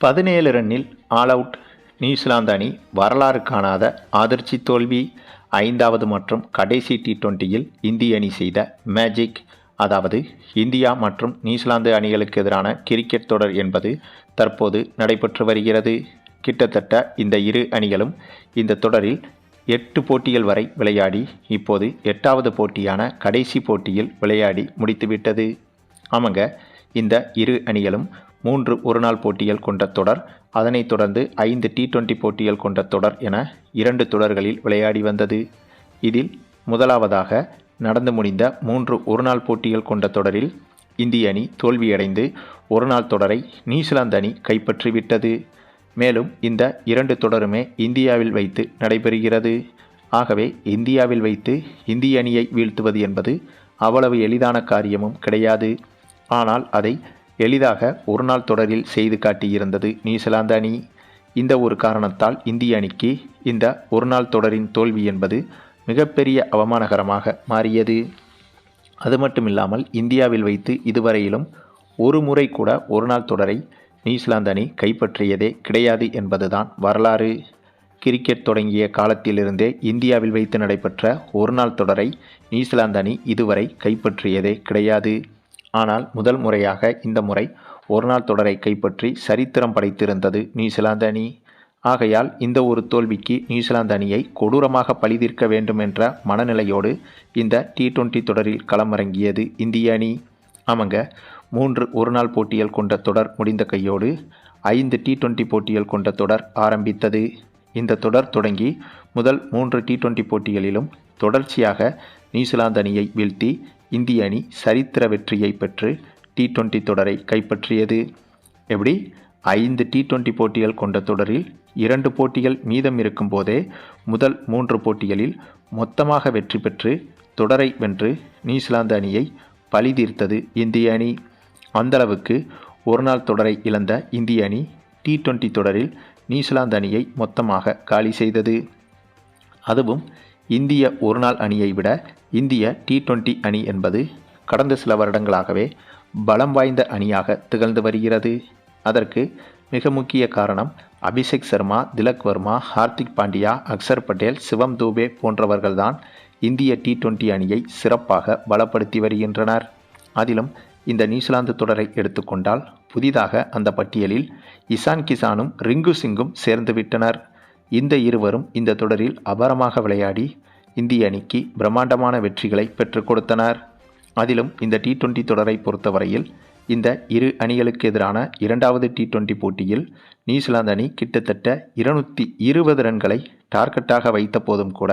பதினேழு ரன்னில் all out New Zealand அணி வரலாறு காணாத அதிர்ச்சி தோல்வி ஐந்தாவது மற்றும் கடைசி டி டுவெண்ட்டியில் இந்திய அணி செய்த மேஜிக் அதாவது இந்தியா மற்றும் நியூசிலாந்து அணிகளுக்கு எதிரான கிரிக்கெட் தொடர் என்பது தற்போது நடைபெற்று வருகிறது. கிட்டத்தட்ட இந்த இரு அணிகளும் இந்த தொடரில் எட்டு போட்டிகள் வரை விளையாடி இப்போது எட்டாவது போட்டியான கடைசி போட்டியில் விளையாடி முடித்துவிட்டது. ஆமாங்க இந்த இரு அணிகளும் மூன்று ஒருநாள் போட்டிகள் கொண்ட தொடர் அதனைத் தொடர்ந்து ஐந்து டி டுவெண்டி போட்டிகள் கொண்ட தொடர் என இரண்டு தொடர்களில் விளையாடி வந்தது. இதில் முதலாவதாக நடந்து முடிந்த மூன்று ஒருநாள் போட்டிகள் கொண்ட தொடரில் இந்திய அணி தோல்வியடைந்து ஒருநாள் தொடரை நியூசிலாந்து அணி கைப்பற்றிவிட்டது. மேலும் இந்த இரண்டு தொடருமே இந்தியாவில் வைத்து நடைபெறுகிறது. ஆகவே இந்தியாவில் வைத்து இந்திய அணியை வீழ்த்துவது என்பது அவ்வளவு எளிதான காரியமும் கிடையாது. ஆனால் அதை எளிதாக ஒருநாள் தொடரில் செய்து காட்டியிருந்தது நியூசிலாந்து அணி. இந்த ஒரு காரணத்தால் இந்திய அணிக்கு இந்த ஒருநாள் தொடரின் தோல்வி என்பது மிகப்பெரிய அவமானகரமாக மாறியது. அது மட்டுமில்லாமல் இந்தியாவில் வைத்து இதுவரையிலும் ஒரு முறை கூட ஒருநாள் தொடரை நியூசிலாந்து அணி கைப்பற்றியதே கிடையாது என்பதுதான் வரலாறு. கிரிக்கெட் தொடங்கிய காலத்திலிருந்தே இந்தியாவில் வைத்து நடைபெற்ற ஒருநாள் தொடரை நியூசிலாந்து அணி இதுவரை கைப்பற்றியதே கிடையாது. ஆனால் முதல் முறையாக இந்த முறை ஒருநாள் தொடரை கைப்பற்றி சரித்திரம் படைத்திருந்தது நியூசிலாந்து அணி ஆகையால் இந்த ஒரு தோல்விக்கு நியூசிலாந்து அணியை கொடூரமாக பழிதீர்க்க வேண்டும் என்ற மனநிலையோடு இந்த டி டுவெண்ட்டி தொடரில் களமிறங்கியது இந்திய அணி. ஆமாங்க மூன்று ஒருநாள் போட்டிகள் கொண்ட தொடர் முடிந்த கையோடு ஐந்து டி டுவெண்ட்டி போட்டிகள் கொண்ட தொடர் ஆரம்பித்தது. இந்த தொடர் தொடங்கி முதல் மூன்று டி டுவெண்ட்டி போட்டிகளிலும் தொடர்ச்சியாக நியூசிலாந்து அணியை வீழ்த்தி இந்திய அணி சரித்திர வெற்றியை பெற்று டி டுவெண்ட்டி தொடரை கைப்பற்றியது. எப்படி? ஐந்து டி டுவெண்ட்டி போட்டிகள் கொண்ட தொடரில் இரண்டு போட்டிகள் மீதம் இருக்கும் போதே முதல் மூன்று போட்டிகளில் மொத்தமாக வெற்றி பெற்று தொடரை வென்று நியூசிலாந்து அணியை பழிதீர்த்தது இந்திய அணி. அந்தளவுக்கு ஒருநாள் தொடரை இழந்த இந்திய அணி டி டுவெண்ட்டி தொடரில் நியூசிலாந்து அணியை மொத்தமாக காலி செய்தது. அதுவும் இந்திய ஒருநாள் அணியை விட இந்திய டி டுவெண்ட்டி அணி என்பது கடந்த சில வருடங்களாகவே பலம் வாய்ந்த அணியாக திகழ்ந்து வருகிறது. அதற்கு மிக முக்கிய காரணம் அபிஷேக் சர்மா திலக் வர்மா ஹார்திக் பாண்டியா அக்சர் பட்டேல் சிவம் தூபே போன்றவர்கள்தான் இந்திய டி டுவெண்ட்டி அணியை சிறப்பாக பலப்படுத்தி வருகின்றனர். அதிலும் இந்த நியூசிலாந்து தொடரை எடுத்துக்கொண்டால் புதிதாக அந்த பட்டியலில் இசான் கிசானும் ரிங்கு சிங்கும் சேர்ந்துவிட்டனர் இந்த இருவரும் இந்த தொடரில் அபாரமாக விளையாடி இந்திய அணிக்கு பிரம்மாண்டமான வெற்றிகளை பெற்றுக் கொடுத்தனர். அதிலும் இந்த டி டுவெண்ட்டி தொடரை பொறுத்தவரையில் இந்த இரு அணிகளுக்கு எதிரான இரண்டாவது டி டுவெண்ட்டி போட்டியில் நியூசிலாந்து அணி கிட்டத்தட்ட இருநூற்றி இருபது ரன்களை டார்கெட்டாக வைத்த போதும் கூட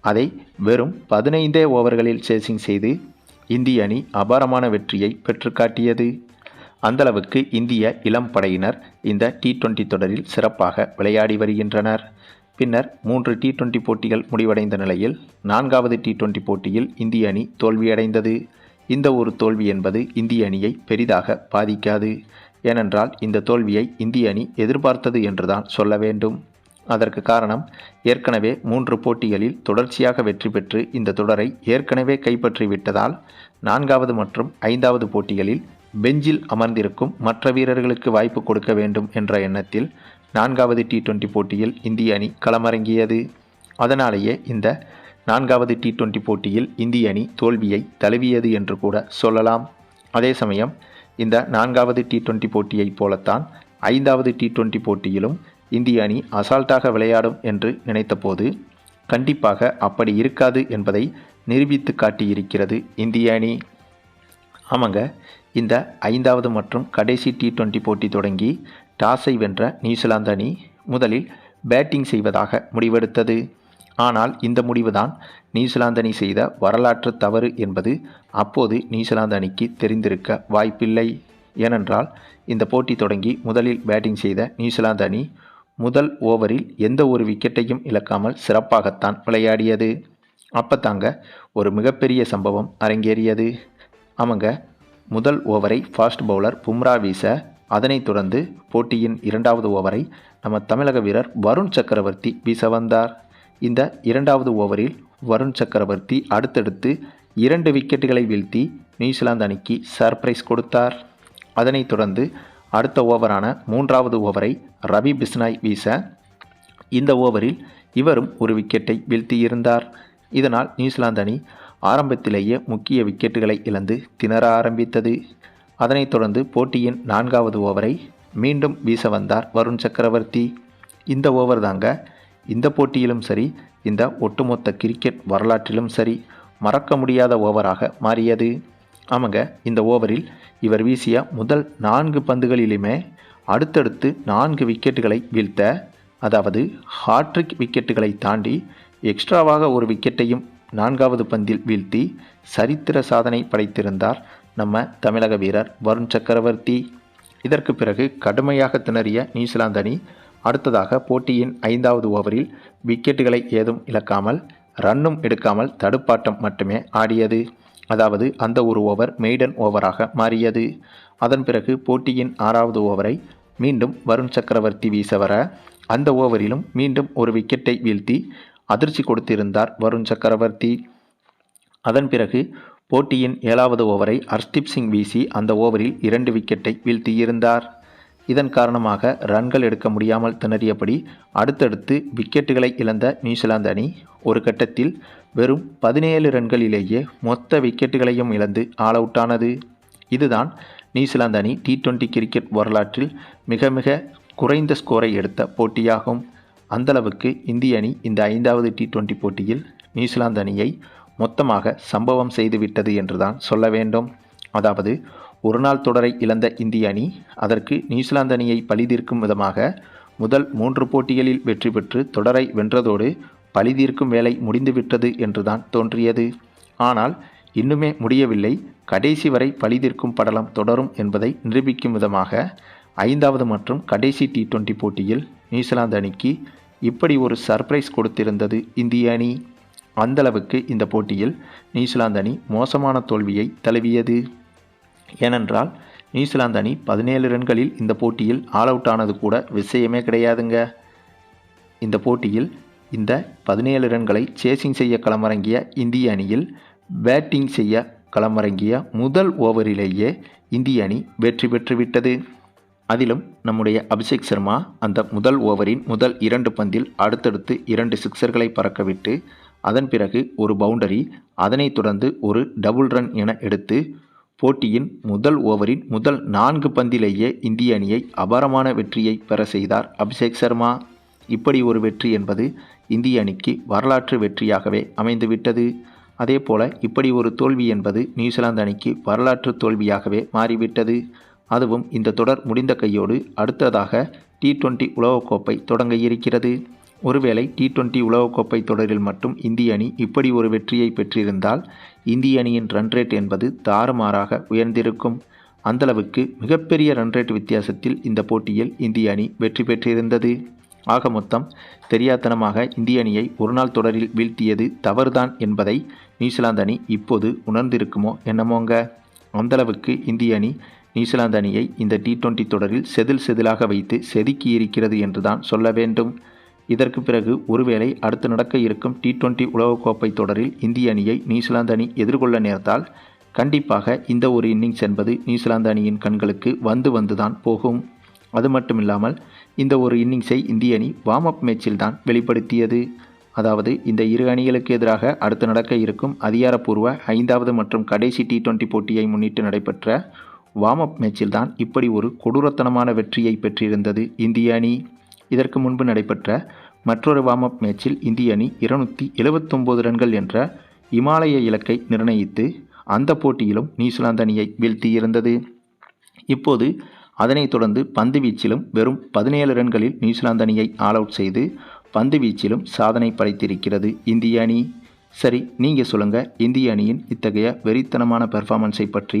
அதை வெறும் பதினைந்தே ஓவர்களில் சேசிங் செய்து இந்திய அணி அபாரமான வெற்றியை பெற்றுக்காட்டியது அந்தளவுக்கு இந்திய இளம் படையினர் இந்த டி டுவெண்ட்டி தொடரில் சிறப்பாக விளையாடி வருகின்றனர். பின்னர் மூன்று டி டுவெண்ட்டி போட்டிகள் முடிவடைந்த நிலையில் நான்காவது டி டுவெண்ட்டி போட்டியில் இந்திய அணி தோல்வியடைந்தது. இந்த ஒரு தோல்வி என்பது இந்திய அணியை பெரிதாக பாதிக்காது. ஏனென்றால் இந்த தோல்வியை இந்திய அணி எதிர்பார்த்தது என்றுதான் சொல்ல வேண்டும். அதற்கு காரணம் ஏற்கனவே மூன்று போட்டிகளில் தொடர்ச்சியாக வெற்றி பெற்று இந்த தொடரை ஏற்கனவே கைப்பற்றி விட்டதால் நான்காவது மற்றும் ஐந்தாவது போட்டிகளில் பெஞ்சில் அமர்ந்திருக்கும் மற்ற வீரர்களுக்கு வாய்ப்பு கொடுக்க வேண்டும் என்ற எண்ணத்தில் நான்காவது டி டுவெண்ட்டி போட்டியில் இந்திய அணி களமிறங்கியது. அதனாலேயே இந்த நான்காவது டி டுவெண்ட்டி போட்டியில் இந்திய அணி தோல்வியை தழுவியது என்று கூட சொல்லலாம். அதே சமயம் இந்த நான்காவது டி டுவெண்ட்டி போட்டியைப் போலத்தான் ஐந்தாவது டி டுவெண்ட்டி போட்டியிலும் இந்திய அணி அசால்ட்டாக விளையாடும் என்று நினைத்தபோது கண்டிப்பாக அப்படி இருக்காது என்பதை நிரூபித்து காட்டியிருக்கிறது இந்திய அணி. ஆமாங்க இந்த ஐந்தாவது மற்றும் கடைசி டி டுவெண்டி போட்டி தொடங்கி டாஸை வென்ற நியூசிலாந்து அணி முதலில் பேட்டிங் செய்வதாக முடிவெடுத்தது. ஆனால் இந்த முடிவுதான் நியூசிலாந்து அணி செய்த வரலாற்று தவறு என்பது அப்போது நியூசிலாந்து அணிக்கு தெரிந்திருக்க வாய்ப்பில்லை. ஏனென்றால் இந்த போட்டி தொடங்கி முதலில் பேட்டிங் செய்த நியூசிலாந்து அணி முதல் ஓவரில் எந்த ஒரு விக்கெட்டையும் இழக்காமல் சிறப்பாகத்தான் விளையாடியது. அப்போ தாங்க ஒரு மிகப்பெரிய சம்பவம் அரங்கேறியது. அவங்க முதல் ஓவரை ஃபாஸ்ட் பவுலர் பும்ரா வீச அதனைத் தொடர்ந்து போட்டியின் இரண்டாவது ஓவரை நம்ம தமிழக வீரர் வருண் சக்கரவர்த்தி வீச வந்தார். இந்த இரண்டாவது ஓவரில் வருண் சக்கரவர்த்தி அடுத்தடுத்து இரண்டு விக்கெட்டுகளை வீழ்த்தி நியூசிலாந்து அணிக்கு சர்ப்ரைஸ் கொடுத்தார். அதனைத் தொடர்ந்து அடுத்த ஓவரான மூன்றாவது ஓவரை ரவி பிஸ்னாய் வீச இந்த ஓவரில் இவரும் ஒரு விக்கெட்டை வீழ்த்தியிருந்தார். இதனால் நியூசிலாந்து அணி ஆரம்பத்திலேயே முக்கிய விக்கெட்டுகளை இழந்து திணற ஆரம்பித்தது. அதனைத் தொடர்ந்து போட்டியின் நான்காவது ஓவரை மீண்டும் வீச வந்தார் வருண் சக்கரவர்த்தி. இந்த ஓவர் தாங்க இந்த போட்டியிலும் சரி இந்த ஒட்டுமொத்த கிரிக்கெட் வரலாற்றிலும் சரி மறக்க முடியாத ஓவராக மாறியது. ஆமாங்க இந்த ஓவரில் இவர் வீசிய முதல் நான்கு பந்துகளிலுமே அடுத்தடுத்து நான்கு விக்கெட்டுகளை வீழ்த்த அதாவது ஹாட்ரிக் விக்கெட்டுகளை தாண்டி எக்ஸ்ட்ராவாக ஒரு விக்கெட்டையும் நான்காவது பந்தில் வீழ்த்தி சரித்திர சாதனை படைத்திருந்தார் நம்ம தமிழக வீரர் வருண் சக்கரவர்த்தி. இதற்கு பிறகு கடுமையாக திணறிய நியூசிலாந்து அணி அடுத்ததாக போட்டியின் ஐந்தாவது ஓவரில் விக்கெட்டுகளை ஏதும் இழக்காமல் ரன்னும் எடுக்காமல் தடுப்பாட்டம் மட்டுமே ஆடியது. அதாவது அந்த ஒரு ஓவர் மெய்டன் ஓவராக மாறியது. அதன் பிறகு போட்டியின் ஆறாவது ஓவரை மீண்டும் வருண் சக்கரவர்த்தி வீச வர அந்த ஓவரிலும் மீண்டும் ஒரு விக்கெட்டை வீழ்த்தி அதிர்ச்சி கொடுத்திருந்தார் வருண் சக்கரவர்த்தி. அதன் பிறகு போட்டியின் ஏழாவது ஓவரை அர்ஷ்தீப் சிங் வீசி அந்த ஓவரில் இரண்டு விக்கெட்டை வீழ்த்தியிருந்தார். இதன் காரணமாக ரன்கள் எடுக்க முடியாமல் திணறியபடி அடுத்தடுத்து விக்கெட்டுகளை இழந்த நியூசிலாந்து அணி ஒரு கட்டத்தில் வெறும் பதினேழு ரன்களிலேயே மொத்த விக்கெட்டுகளையும் இழந்து ஆல் அவுட் ஆனது. இதுதான் நியூசிலாந்து அணி டி டுவெண்ட்டி கிரிக்கெட் வரலாற்றில் மிக மிக குறைந்த ஸ்கோரை எடுத்த போட்டியாகும். அந்தளவுக்கு இந்திய அணி இந்த ஐந்தாவது டி டுவெண்ட்டி போட்டியில் நியூசிலாந்து அணியை மொத்தமாக சம்பவம் செய்துவிட்டது என்றுதான் சொல்ல வேண்டும். அதாவது ஒருநாள் தொடரை இழந்த இந்திய அணி அதற்கு நியூசிலாந்து அணியை பழிதீர்க்கும் விதமாக முதல் மூன்று போட்டிகளில் வெற்றி பெற்று தொடரை வென்றதோடு பழிதீர்க்கும் வேலை முடிந்துவிட்டது என்றுதான் தோன்றியது. ஆனால் இன்னுமே முடியவில்லை. கடைசி வரை பழிதீர்க்கும் படலம் தொடரும் என்பதை நிரூபிக்கும் விதமாக ஐந்தாவது மற்றும் கடைசி டி டுவெண்ட்டி போட்டியில் நியூசிலாந்து அணிக்கு இப்படி ஒரு சர்ப்ரைஸ் கொடுத்திருந்தது இந்திய அணி. அந்தளவுக்கு இந்த போட்டியில் நியூசிலாந்து அணி மோசமான தோல்வியை தழுவியது. ஏனென்றால் நியூசிலாந்து அணி பதினேழு ரன்களில் இந்த போட்டியில் ஆல் அவுட் ஆனது கூட விஷயமே கிடையாதுங்க. இந்த போட்டியில் இந்த பதினேழு ரன்களை சேசிங் செய்ய களமிறங்கிய இந்திய அணியில் பேட்டிங் செய்ய களமிறங்கிய முதல் ஓவரிலேயே இந்திய அணி வெற்றி பெற்றுவிட்டது. அதிலும் நம்முடைய அபிஷேக் சர்மா அந்த முதல் ஓவரின் முதல் இரண்டு பந்தில் அடுத்தடுத்து இரண்டு சிக்சர்களை பறக்கவிட்டு அதன் பிறகு ஒரு பவுண்டரி அதனைத் தொடர்ந்து ஒரு டபுள் ரன் என எடுத்து போட்டியின் முதல் ஓவரின் முதல் நான்கு பந்திலேயே இந்திய அணியை அபாரமான வெற்றியை பெற செய்தார் அபிஷேக் சர்மா. இப்படி ஒரு வெற்றி என்பது இந்திய அணிக்கு வரலாற்று வெற்றியாகவே அமைந்துவிட்டது. அதே போல இப்படி ஒரு தோல்வி என்பது நியூசிலாந்து அணிக்கு வரலாற்று தோல்வியாகவே மாறிவிட்டது. அதுவும் இந்த தொடர் முடிந்த கையோடு அடுத்ததாக டி டுவெண்டி உலகக்கோப்பை தொடங்க இருக்கிறது. ஒருவேளை டி டுவெண்டி உலகக்கோப்பை தொடரில் மட்டும் இந்திய அணி இப்படி ஒரு வெற்றியை பெற்றிருந்தால் இந்திய அணியின் ரன் ரேட் என்பது தாறுமாறாக உயர்ந்திருக்கும். அந்தளவுக்கு மிகப்பெரிய ரன் ரேட் வித்தியாசத்தில் இந்த போட்டியில் இந்திய அணி வெற்றி பெற்றிருந்தது. ஆக மொத்தம் தெரியாத்தனமாக இந்திய அணியை ஒருநாள் தொடரில் வீழ்த்தியது தவறுதான் என்பதை நியூசிலாந்து அணி இப்போது உணர்ந்திருக்குமோ என்னமோங்க? அந்தளவுக்கு இந்திய அணி நியூசிலாந்து அணியை இந்த டி டுவெண்ட்டி தொடரில் செதில் செதிலாக வைத்து செதுக்கி இருக்கிறது என்றுதான் சொல்ல வேண்டும். இதற்கு பிறகு ஒருவேளை அடுத்து நடக்க இருக்கும் டி டுவெண்ட்டி உலகக்கோப்பை தொடரில் இந்திய அணியை நியூசிலாந்து அணி எதிர்கொள்ள நேர்ந்தால் கண்டிப்பாக இந்த ஒரு இன்னிங்ஸ் என்பது நியூசிலாந்து அணியின் கண்களுக்கு வந்து வந்துதான் போகும். அது மட்டும் இல்லாமல் இந்த ஒரு இன்னிங்ஸை இந்திய அணி வார்ம் அப் மேட்சில் தான் வெளிப்படுத்தியது. அதாவது இந்த இரு அணிகளுக்கு எதிராக அடுத்து நடக்க இருக்கும் அதிகாரப்பூர்வ ஐந்தாவது மற்றும் கடைசி டி டுவெண்ட்டி போட்டியை முன்னிட்டு நடைபெற்ற வார்ம் அப் மேட்சில் தான் இப்படி ஒரு கொடூரத்தனமான வெற்றியை பெற்றிருந்தது இந்திய அணி. இதற்கு முன்பு நடைபெற்ற மற்றொரு வார்ம் அப் மேட்சில் இந்திய அணி இருநூற்றி எழுபத்தொம்போது ரன்கள் என்ற இமாலய இலக்கை நிர்ணயித்து அந்த போட்டியிலும் நியூசிலாந்து அணியை வீழ்த்தியிருந்தது. இப்போது அதனைத் தொடர்ந்து பந்து வீச்சிலும் வெறும் பதினேழு ரன்களில் நியூசிலாந்து அணியை ஆல் அவுட் செய்து பந்து வீச்சிலும் சாதனை படைத்திருக்கிறது இந்திய அணி. சரி நீங்கள் சொல்லுங்கள் இந்திய அணியின் இத்தகைய வெறித்தனமான பெர்ஃபார்மன்ஸை பற்றி